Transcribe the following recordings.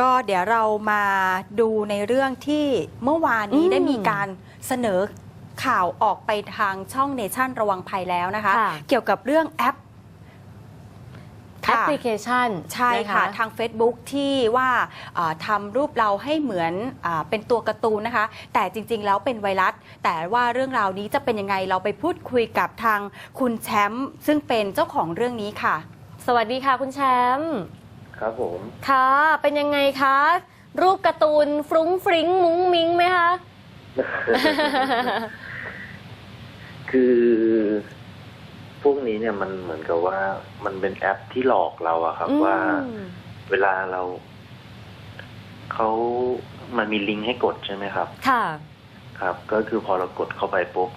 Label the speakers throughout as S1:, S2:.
S1: ก็เดี๋ยวเรามาดูในเรื่องที่เมื่อวานนี้
S2: อืม
S1: ได้มีการเสนอข่าวออกไปทางช่องเนชั่นระวังภัยแล้วนะคะ
S2: ค่ะ
S1: เกี่ยวกับเรื่องแอป
S2: แอปพลิเคชัน
S1: ใช่
S2: น
S1: ค่ะทาง Facebook ที่ว่าอ่าทำรูปเราให้เหมือนอาเป็นตัวการ์ตูนนะคะ แต่จริง ๆ แล้วเป็นไวรัส แต่ว่าเรื่องราวนี้จะเป็นยังไงเราไปพูดคุยกับทางคุณแชมป์ซึ่งเป็นเจ้าของเรื่องนี้ค่ะ
S2: สวัสดีค่ะคุณแชมป์
S3: ครับผม
S2: ค่ะ เป็นยังไงคะ รูปการ์ตูนฟรุ้งฟริ้งมุ้งมิ้งไหมคะ
S3: คือพวกนี้เนี่ยมันเหมือนกับว่ามันเป็นแอปที่หลอกเราอะครับ
S2: อืม
S3: ว่าเวลาเราเขามันมีลิงก์ให้กดใช่ไหมครับ
S2: ค่ะ
S3: ครับ ก็คือพอเรากดเข้าไปปุ๊บ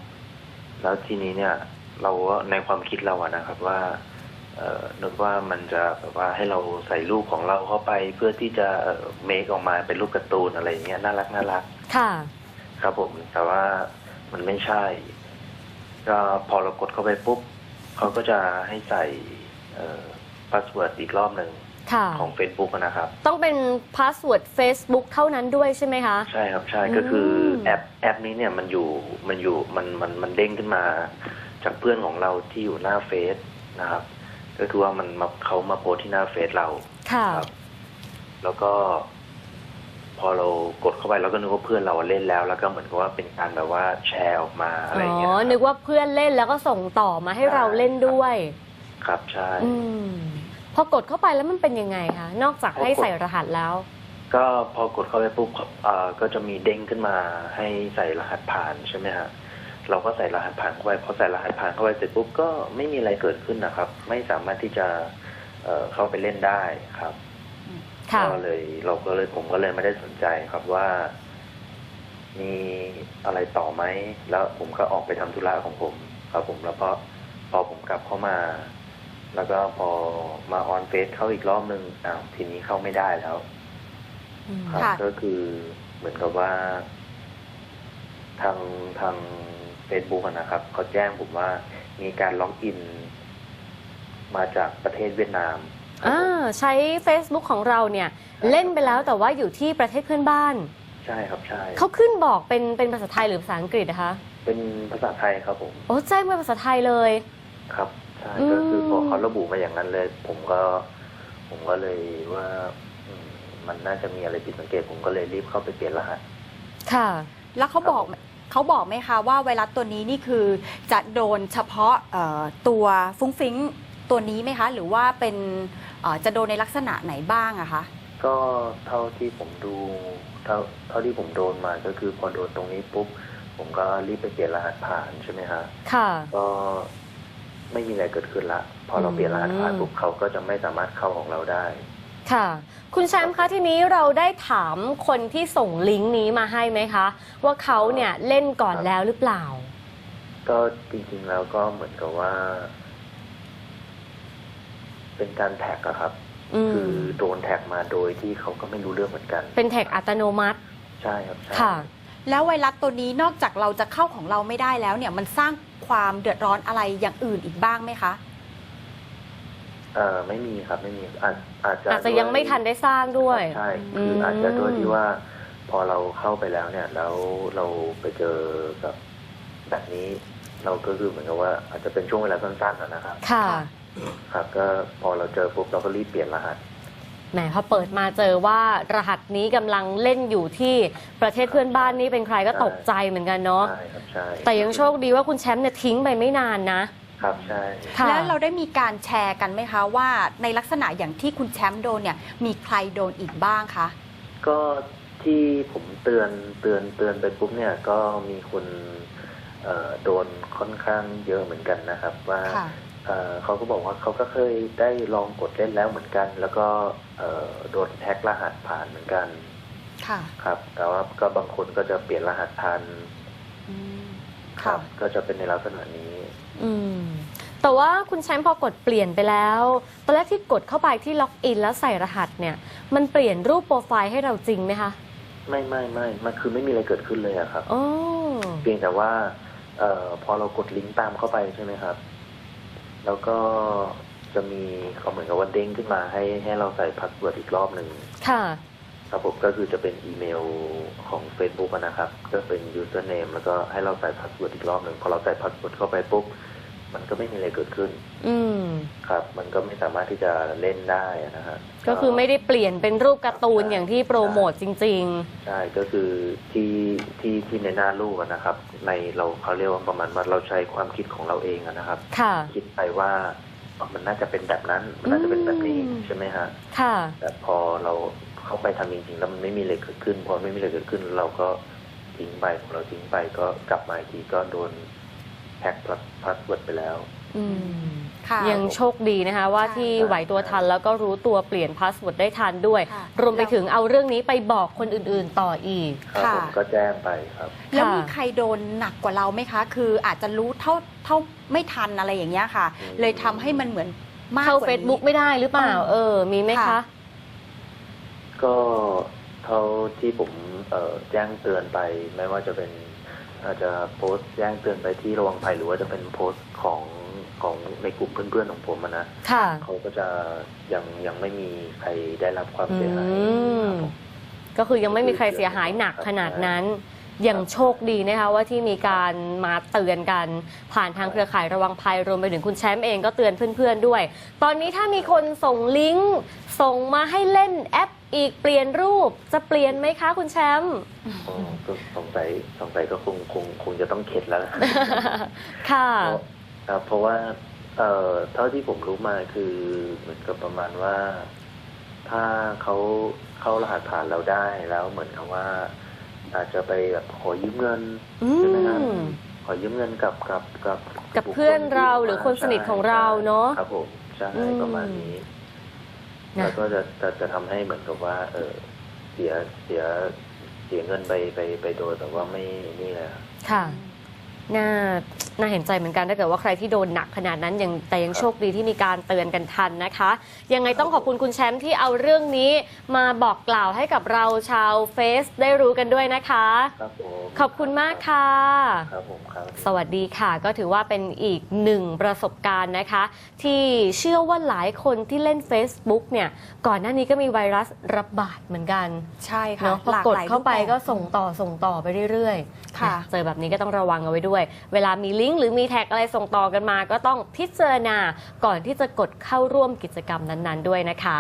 S3: แล้วทีนี้เนี่ย เราก็ในความคิดเราอะนะครับ ว่าเอ่อ นึกว่ามันจะแบบว่าให้เราใส่รูปของเราเข้าไปเพื่อที่จะเมคออกมาเป็นรูปการ์ตูนอะไรอย่างเงี้ยน่ารักน่ารัก
S2: ค่ะ
S3: ครับผมแต่ว่ามันไม่ใช่ ก็พอเรากดเข้าไปปุ๊บเขาก็จะให้ใส่พาสเวิร์ดอีกรอบหนึ่ง
S2: ค่ะ
S3: ของ Facebook อะนะครับ
S2: ต้องเป็นพาสเวิร์ด Facebook เท่านั้นด้วยใช่ไหมคะ
S3: ใช่ครับใช่
S2: อืม
S3: ก็คือแอปแอปนี้เนี่ยมันอยู่มันอยู่มันมันมันเด้งขึ้นมา จากเพื่อนของเราที่อยู่หน้าเฟซนะครับ ก็คือว่ามันมาเขามาโพสต์ที่หน้าเฟซเรา
S2: ค่ะ
S3: ครับ แล้วก็ พอเรากดเข้าไปเราก็นึกว่าเพื่อนเราเล่นแล้ว แล้วก็เหมือนกับว่าเป็นการแบบว่าแชร์ออกมาอะไรอย่างเงี้ย
S2: อ๋อ
S3: ครับ
S2: นึกว่าเพื่อนเล่นแล้วก็ส่งต่อมาให้เราเล่นด้วย
S3: ครับใช่
S2: อืมพอกดเข้าไปแล้วมันเป็นยังไงคะนอกจากให้ใส่รหัสแล้ว
S3: ก็พอกดเข้าไปปุ๊บเอ่อก็จะมีเด้งขึ้นมาให้ใส่รหัสผ่านใช่ไหมฮะ เราก็ใส่รหัสผ่านเข้าไปพอใส่รหัสผ่านเข้าไปเสร็จปุ๊บก็ไม่มีอะไรเกิดขึ้นนะครับ ไม่สามารถที่จะเอ่อเข้าไปเล่นได้ครับ
S2: ค่ะ
S3: ก็เลยเราก็เลยผมก็เลยไม่ได้สนใจครับว่า มีอะไรต่อไหมแล้วผมก็ออกไปทำธุระของผม ครับ ผมแล้วพอพอผมกลับเข้ามา แล้วก็พอมาออนเฟซเข้าอีกรอบนึงอ้าวทีนี้เข้าไม่ได้แล้ว
S2: อืม
S3: ครับ
S1: ค่ะ
S3: ก็คือเหมือนกับว่า ทางทาง เฟซบุ๊กนะครับเขาแจ้งผมว่ามีการล็อกอิน มาจากประเทศเวียดนามครับ
S2: อ่า
S3: ผม
S2: ใช้ Facebook ของเราเนี่ยเล่นไปแล้วแต่ว่าอยู่ที่ประเทศเพื่อนบ้าน
S3: ใช่ครับใช่
S2: เขาขึ้นบอกเป็นเป็นภาษาไทยหรือภาษาอังกฤษนะคะ
S3: เป็นภาษาไทยครับผม
S2: โอ้แจ้งเป็นภาษาไทยเลย
S3: ครับใช่
S2: อืม
S3: ก็คือพอเขาระบุมาอย่างนั้นเลย ผมก็ ผมก็เลยว่าอืมมันน่าจะมีอะไรผิดสังเกต ผมก็เลยรีบเข้าไปเปลี่ยนรหัส
S2: ค่ะ
S1: แล้วเขาบอก เขาบอกไหมคะว่าไวรัสตัวนี้นี่คือจะโดนเฉพาะเอ่อตัวฟุ้งฟิ้งตัวนี้ไหมคะ หรือว่าเป็นเอ่อจะโดนในลักษณะไหนบ้างอะคะ
S3: ก็เท่าที่ผมดูเท่าเท่าที่ผมโดนมาก็คือพอโดนตรงนี้ปุ๊บผมก็รีบไปเปลี่ยนรหัสผ่านใช่ไหมฮะ
S2: ค่ะ
S3: ก็ไม่มีอะไรเกิดขึ้นละ พอเราเปลี่ยนรหัสผ่านปุ๊บเขาก็จะไม่สามารถเข้าของเราได้
S2: ค่ะ คุณแชมป์คะทีนี้เราได้ถามคนที่ส่งลิงก์นี้มาให้ไหมคะ ว่าเขาเนี่ยเล่นก่อนแล้วหรือเปล่า
S3: ก็จริงๆแล้วก็เหมือนกับว่า เป็นการแท็กอะครับ
S2: อืม
S3: คือโดนแท็กมาโดยที่เขาก็ไม่รู้เรื่องเหมือนกัน
S2: เป็นแท็กอัตโนมัติ
S3: ใช่ครับใช่
S2: ค่ะ
S1: แล้วไวรัสตัวนี้นอกจากเราจะเข้าของเราไม่ได้แล้วเนี่ยมันสร้างความเดือดร้อนอะไรอย่างอื่นอีกบ้างไหมคะ
S3: เออไม่มีครับไม่มีอาจอาจจะ
S2: อาจจะยังไม่ทันได้สร้างด้วย
S3: ใช่คืออ
S2: ม
S3: อาจจะด้วยที่ว่า พอเราเข้าไปแล้วเนี่ย แล้วเราไปเจอกับแบบนี้ เราก็คือเหมือนกับว่า อาจจะเป็นช่วงเวลาสั้นๆอะนะครับ
S2: ค่ะ
S1: ค่ะ
S3: ครับ ก็พอเราเจอปุ๊บเราก็รีบเปลี่ยนรหัส
S2: แหมพอเปิดมาเจอว่ารหัสนี้กำลังเล่นอยู่ที่ประเทศเพื่อนบ้านนี่เป็นใครก็ตกใจเหมือนกันเนาะ
S3: ใช่ครับใช่
S2: แต่ยังโชคดีว่าคุณแชมป์เนี่ยทิ้งไปไม่นานนะ
S3: ครับใช่
S2: ค่ะ
S1: แล้วเราได้มีการแชร์กันไหมคะว่าในลักษณะอย่างที่คุณแชมป์โดนเนี่ยมีใครโดนอีกบ้างคะ
S3: ก็ที่ผมเตือนเตือนเตือนไปปุ๊บเนี่ยก็มีคนเอ่อโดนค่อนข้างเยอะเหมือนกันนะครับ ว่า
S1: ค่ะ
S3: เอ่อเขาก็บอกว่าเขาก็เคยได้ลองกดเล่นแล้วเหมือนกัน แล้วก็เอ่อโดนแท็กรหัสผ่านเหมือนกัน
S1: ค่ะ
S3: ครับ แต่ว่าก็บางคนก็จะเปลี่ยนรหัสทัน
S1: อืม
S3: ครั
S1: ค่ะ
S3: บก็จะเป็นในลักษณะนี้
S2: อืม แต่ว่าคุณแชมป์พอกดเปลี่ยนไปแล้ว ตอนแรกที่กดเข้าไปที่ล็อกอินแล้วใส่รหัสเนี่ย มันเปลี่ยนรูปโปรไฟล์ให้เราจริงไหมคะ
S3: ไม่ไม่ไม่มันคือไม่มีอะไรเกิดขึ้นเลยอะครับ
S2: โอ้
S3: เพียงแต่ว่าเอ่อพอเรากดลิงก์ตามเข้าไปใช่ไหมครับ แล้วก็จะมีเขาเหมือนกับว่าเด้งขึ้นมาให้ให้เราใส่พาสเวิร์ดอีกรอบหนึ่ง
S2: ค่ะ
S3: ครับผมก็คือจะเป็นอีเมลของ Facebook อะนะครับ ก็เป็น username แล้วก็ให้เราใส่พาสเวิร์ดอีกรอบหนึ่งพอเราใส่พาสเวิร์ดเข้าไปปุ๊บ มันก็ไม่มีอะไรเกิดขึ้น
S2: อืม
S3: ครับ มันก็ไม่สามารถที่จะเล่นได้อะนะฮะ
S2: ก็คือไม่ได้เปลี่ยนเป็นรูปการ์ตูนอย่างที่โปรโมทจริง
S3: ใช่ก็คือที่ที่ที่ในหน้ารูปอะนะครับ ในเราเขาเรียกว่าประมาณว่าเราใช้ความคิดของเราเองอะนะครับ
S2: ๆค่ะ
S3: คิดไปว่าอ๋อมันน่าจะเป็นแบบนั้น มันน่าจะเป็นแบบนี้
S2: อืม
S3: ใช่ไหมฮะ
S2: ค่ะ
S3: แต่พอเราเข้าไปทำจริงๆแล้วมันไม่มีอะไรเกิดขึ้น พอไม่มีอะไรเกิดขึ้น เราก็ทิ้งไปพอเราทิ้งไปก็กลับมาอีกทีก็โดน แฮ็กพาสเวิร์ดไปแล้ว
S2: อืม
S1: ค่ะ
S2: ยังโชคดีนะคะ ว่า
S1: ใช่
S2: ที่ไหวตัวทันแล้วก็รู้ตัวเปลี่ยนพาสเวิร์ดได้ทันด้วย
S1: ค่ะ
S2: รวมไปถึงเอาเรื่องนี้ไปบอกคนอื่นๆต่ออีก
S3: ครับ
S1: ค่ะ
S3: ผมก็แจ้งไปครับ
S1: แล้ว
S2: ค่ะ
S1: มีใครโดนหนักกว่าเราไหมคะ คืออาจจะรู้เท่าเท่าไม่ทันอะไรอย่างเงี้ยค่ะ
S3: อืม
S1: เลยทำให้มันเหมือนมาก
S2: เข้า ก
S1: ว่านี้
S2: Facebook ไม่ได้หรือเปล่า
S1: อืม
S2: เออ มีไหมคะ
S1: ค่ะ
S3: ก็เท่าที่ผมเอ่อแจ้งเตือนไป ไม่ว่าจะเป็น อาจจะโพสต์แจ้งเตือนไปที่ระวังภัยหรือว่าจะเป็นโพสต์ของของในกลุ่มเพื่อนๆของผมอะนะ
S2: ค่ะ
S3: เขาก็จะยังยังไม่มีใครได้รับความ
S2: อื
S3: เสียหาย
S2: ม
S3: ครับผม
S2: ก็คือยังไม่มีใครเสียหายหนักขนาดนั้นยังโชคดีนะคะว่าที่มีการมาเตือนกัน ผ่านทางเครือข่ายระวังภัยรวมไปถึงคุณแชมป์เองก็เตือนเพื่อนๆด้วย ตอนนี้ถ้ามีคนส่งลิงก์ส่งมาให้เล่นแอป อีกเปลี่ยนรูปจะเปลี่ยนไหมคะคุณแชมป์
S3: อ๋อก็สงสัยสงสัยก็คงคงคงจะต้องเข็ดแล้วนะ
S2: ค่ะ
S3: เพราะครับเพราะว่า เอ่อเท่าที่ผมรู้มาคือเหมือนกับประมาณว่า ถ้าเขาเข้ารหัสผ่านเราได้แล้วเหมือนกับว่า อาจจะไปแบบขอยืมเงิน
S2: อื
S3: ใช่ไหมครับ
S2: ม
S3: ขอยืมเงินกับกับกับ
S2: กับเพื่อนเราหรือคนสนิทของเราเนอะ
S3: ครับผมใช่
S2: อืม
S3: ประมาณนี้
S2: นะ
S3: แล้วก็จะจะจะทำให้เหมือนกับว่า เออเสียเสียเสียเงินไปไปไปโดยแต่ว่าไม่นี่แหละ
S2: ค่ะ น่าน่าเห็นใจเหมือนกันถ้าเกิดว่าใครที่โดนหนักขนาดนั้นยังแต่ยัง
S3: ครับ
S2: โชคดีที่มีการเตือนกันทันนะคะ ยังไงต้องขอบคุณคุณแชมป์ที่เอาเรื่องนี้มาบอกกล่าวให้กับเราชาวเฟซได้รู้กันด้วยนะคะ
S3: ครับผม
S2: ขอบคุณมากค่ะ
S3: ครับผมครับ
S2: สวัสดีค่ะ ก็ถือว่าเป็นอีกหนึ่งประสบการณ์นะคะ ที่เชื่อว่าหลายคนที่เล่น Facebook เนี่ย ก่อนหน้านี้ก็มีไวรัสระบาดเหมือนกัน
S1: ใช่ค่ะ
S2: เนาะพอ
S1: หลาก
S2: กด
S1: หลาย
S2: เข้าไป
S1: รูปแบบ
S2: ก็ส่งต่อส่งต่อไปเรื่อยๆ
S1: ค่ะ
S2: นเจอแบบนี้ก็ต้องระวังเอาไว้ด้วยเวลามีลิงก์หรือมีแท็กอะไรส่งต่อกันมา ก็ต้องพิจารณาก่อนที่จะกดเข้าร่วมกิจกรรมนั้น ๆ ด้วยนะคะ